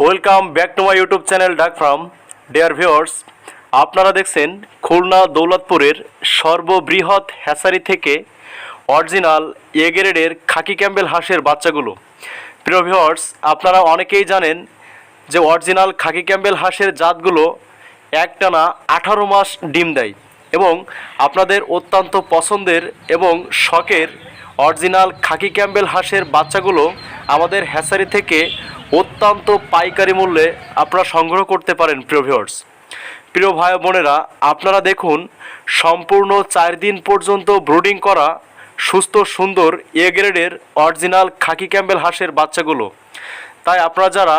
Welcome back to my YouTube channel ডাক from dear viewers আপনারা দেখছেন খুলনা দৌলতপুরের সর্ববৃহৎ হ্যাসারি থেকে অরিজিনাল এ গ্রেডের খাকি ক্যাম্বেল হাঁসের বাচ্চাগুলো। প্রিয় ভিউয়ার্স আপনারা অনেকেই জানেন যে অরিজিনাল খাকি ক্যাম্বেল হাঁসের জাতগুলো একটানা আঠারো মাস ডিম দেয় এবং আপনাদের অত্যন্ত পছন্দের এবং শখের অরিজিনাল খাকি ক্যাম্বেল হাঁসের বাচ্চাগুলো আমাদের হ্যাসারি থেকে অত্যন্ত পাইকারি মূল্যে আপনারা সংগ্রহ করতে পারেন, প্রিয় ভিউয়ার্স প্রিয় ভাই বোনেরা, আপনারা দেখুন, সম্পূর্ণ চার দিন পর্যন্ত ব্রুডিং করা সুস্থ, সুন্দর, এ গ্রেডের অরিজিনাল খাকি ক্যাম্বেল হাঁসের বাচ্চাগুলো। তাই আপনারা যারা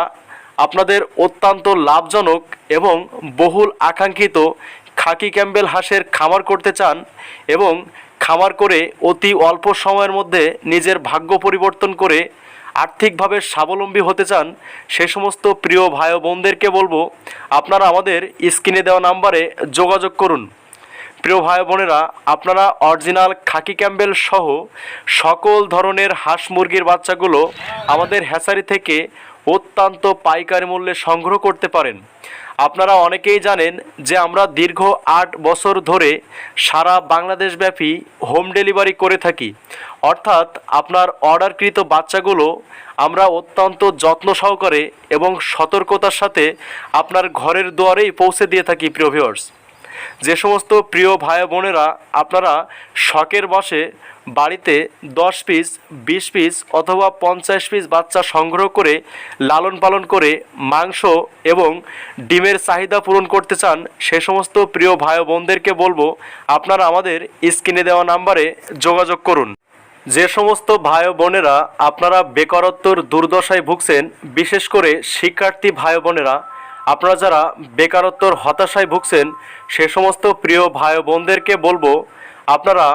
আপনাদের অত্যন্ত লাভজনক এবং বহুল আকাঙ্ক্ষিত খাকি ক্যাম্বেল হাঁসের খামার করতে চান এবং খামার করে অতি অল্প সময়ের মধ্যে নিজের ভাগ্য পরিবর্তন করে আর্থিকভাবে স্বাবলম্বী হতে চান, সে সমস্ত প্রিয় ভাই বোনদেরকে বলব, আপনারা আমাদের স্ক্রিনে দেওয়া নাম্বারে যোগাযোগ করুন। প্রিয় ভাই বোনেরা, আপনারা অরিজিনাল খাকি ক্যাম্বেল সহ সকল ধরনের হাঁস মুরগির বাচ্চাগুলো আমাদের হ্যাসারি থেকে অত্যন্ত পাইকারি মূল্যে সংগ্রহ করতে পারেন। আপনারা অনেকেই জানেন যে আমরা দীর্ঘ আট বছর ধরে সারা বাংলাদেশব্যাপী হোম ডেলিভারি করে থাকি। অর্থাৎ আপনার অর্ডারকৃত বাচ্চাগুলো আমরা অত্যন্ত যত্ন সহকারে এবং সতর্কতার সাথে আপনার ঘরের দুয়ারেই পৌঁছে দিয়ে থাকি, প্রিয় যে সমস্ত প্রিয় ভাই বোনেরা, আপনারা শখের বসে বাড়িতে দশ পিস, বিশ পিস অথবা পঞ্চাশ পিস বাচ্চা সংগ্রহ করে লালন পালন করে মাংস এবং ডিমের চাহিদা পূরণ করতে চান, সে সমস্ত প্রিয় ভাই বোনদেরকে বলব, আপনারা আমাদের স্ক্রিনে দেওয়া নাম্বারে যোগাযোগ করুন। যে সমস্ত ভাই বোনেরা, আপনারা বেকারত্বর দুর্দশায় ভুগছেন, বিশেষ করে শিক্ষার্থী ভাই বোনেরা আপনারা যারা বেকারত্বর হতাশায় ভুগছেন, সে সমস্ত প্রিয় ভাই বোনদেরকে বলব, আপনারা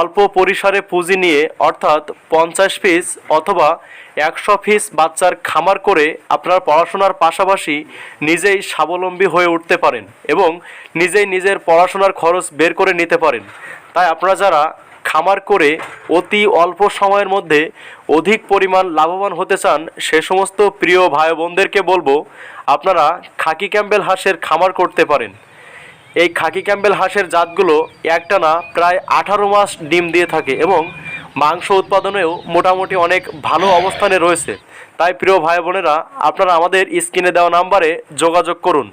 অল্প পরিসরে পুঁজি নিয়ে, অর্থাৎ পঞ্চাশ পিস অথবা একশো পিস বাচ্চার খামার করে আপনার পড়াশোনার পাশাপাশি নিজেই স্বাবলম্বী হয়ে উঠতে পারেন এবং নিজেই নিজের পড়াশোনার খরচ বের করে নিতে পারেন। তাই আপনারা যারা খামার করে অতি অল্প সময়ের মধ্যে অধিক পরিমাণ লাভবান হতে চান সে সমস্ত প্রিয় ভাই বোনদেরকে বলব, আপনারা খাকি ক্যাম্বেল হাঁসের খামার করতে পারেন। এই খাকি ক্যাম্বেল হাঁসের জাতগুলো একটানা প্রায় আঠারো মাস ডিম দিয়ে থাকে এবং মাংস উৎপাদনেও মোটামুটি অনেক ভালো অবস্থানে রয়েছে। তাই প্রিয় ভাই বোনেরা আপনারা আমাদের স্ক্রিনে দেওয়া নাম্বারে যোগাযোগ করুন।